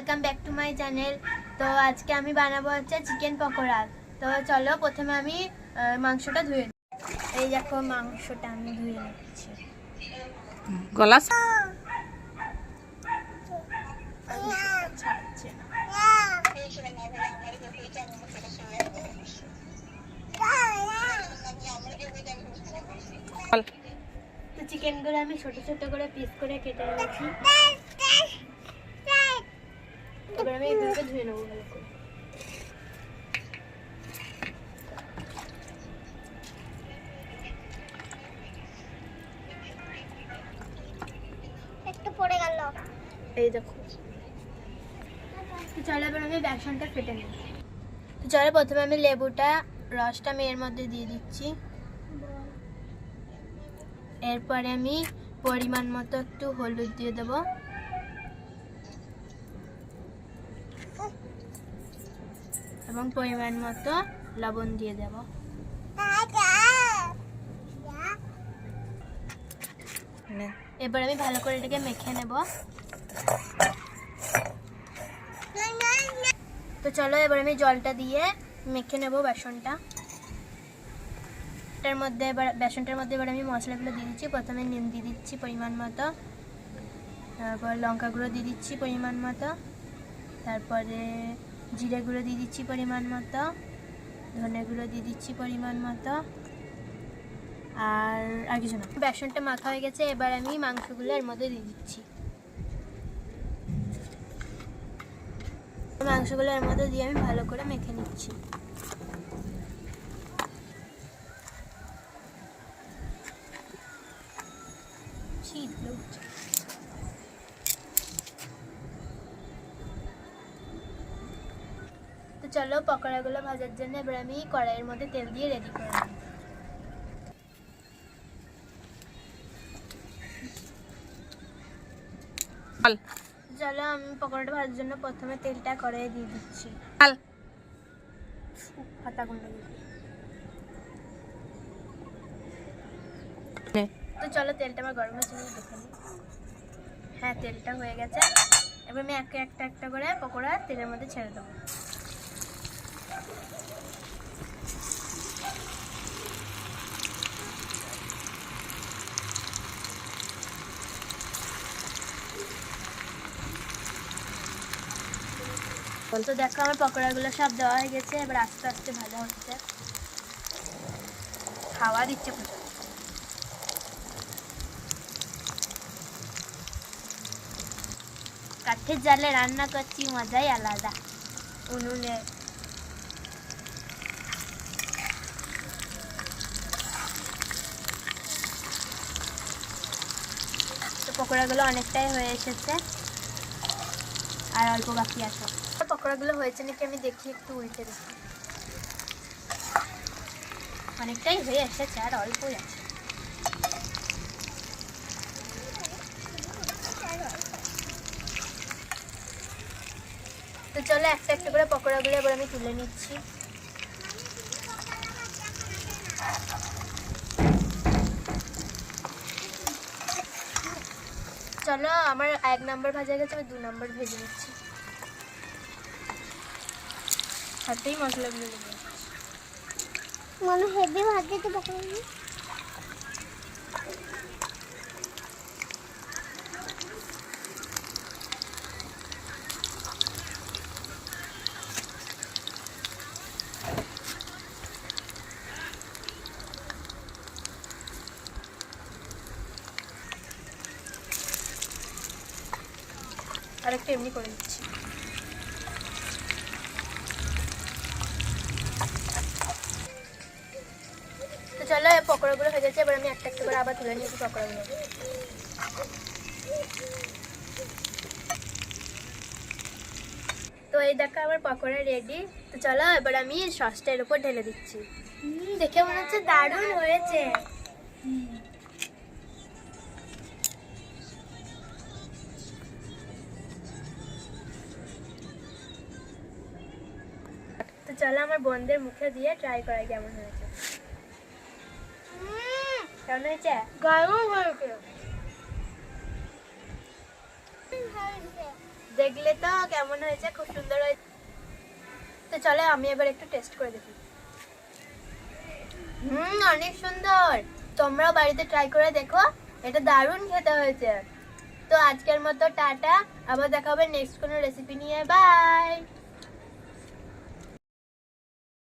Welcome back to my channel তো আজকে আমি বানাবো হচ্ছে চিকেন পকোড়া তো চলো প্রথমে আমি মাংসটা ধুয়ে নিই। এই দেখো মাংসটা আমি ধুয়ে নিচ্ছি গলা ছাড়ছে না। তো চিকেনগুলো আমি ছোট ছোট করে পিস করে কেটে নিয়েছি একটু আমি বেসনটা প্রথমে আমি লেবুটা, রসটা আমি এর মধ্যে দিয়ে দিচ্ছি। এরপরে আমি পরিমাণ মতো একটু হলুদ দিয়ে দেবো। এবং পরিমাণ মতো লবণ দিয়ে দেব। এবার আমি ভালো করে এটাকে মেখে নেব। তো চলো এবার আমি জলটা দিয়ে মেখে নেব বেসনটা। এটার মধ্যে এবার বেসনটার মধ্যে এবার আমি মশলাগুলো দিয়ে দিচ্ছি। প্রথমে নিম দিয়ে দিচ্ছি পরিমাণ মতো। তারপর লঙ্কা গুঁড়ো দিয়ে দিচ্ছি পরিমাণ মতো। তারপরে জিরে গুঁড়ো দিয়ে দিচ্ছি পরিমাণ মতো ধনে গুঁড়ো দিয়ে দিচ্ছি পরিমাণ মতো। আর আর কিছু বেসনটা মাখা হয়ে গেছে, এবার আমি মাংসগুলো এর মধ্যে দিয়ে দিচ্ছি। মাংসগুলো এর মধ্যে দিয়ে আমি ভালো করে মেখে নিচ্ছি। শীত লাগছে। তো চলো পকোড়াগুলো ভাজার জন্য এবার আমি কড়াইয়ের মধ্যে তেল দিয়ে রেডি করে চলো আমি পকোড়াটা ভাজার জন্য প্রথমে তেলটা কড়াইয়ে দিয়ে দিচ্ছি। তো চলো তেলটা আমার গরম কিনা দেখে নিই। হ্যাঁ তেলটা হয়ে গেছে। এবার আমি একটা একটা একটা করে পকোড়া তেলের মধ্যে ছেড়ে দেবো। তো দেখো আমার পকোড়াগুলো সব দেওয়া হয়ে গেছে, এবার আস্তে আস্তে ভাজা হচ্ছে। খাওয়া দিচ্ছে কাঠের জালে রান্না করছি, মজাই আলাদা। উনুনে তো পকোড়াগুলো অনেকটাই হয়ে এসেছে। আর অল্প বাকি আছে। পকোড়াগুলো হয়েছে নাকি আমি দেখি, একটু উল্টে দেখি। অনেকটাই হয়ে এসেছে, আর অল্পই আছে। তো চলো একটা একটা করে পকোড়াগুলো এবার আমি তুলে নিচ্ছি। চলো, আমার এক নম্বর ভাজা গেছে, আমি দু নম্বর ভেজে নিচ্ছি হাতেই মশলাগুলো। মনে হেভি ভাজতে তো পকড়া আর একটা এমনি করে দিচ্ছি তো চলো পকোড়াগুলো হয়ে গেছে, এবার আমি একটা একটা করে আবার তুলে নিয়েছি পকোড়াগুলো। তো এই দেখো, আমার পকোড়া রেডি তো চলো, এবার আমি সসটা এর উপর ঢেলে দিচ্ছি। দেখে মনে হচ্ছে দারুণ হয়েছে। চলো আমার বোনদের মুখে দিয়ে ট্রাই করা কেমন হয়েছে। কেমন হয়েছে? দারুণ হয়েছে। দেখলে তো কেমন হয়েছে খুব সুন্দর হয়েছে। তো চলে আমি এবার একটু টেস্ট করে দেখি। হুম অনেক সুন্দর। তোমরাও বাড়িতে ট্রাই করে দেখো এটা দারুণ খেতে হয়েছে। তো আজকের মতো টাটা আবার দেখা হবে নেক্সট কোনো রেসিপি নিয়ে। বাই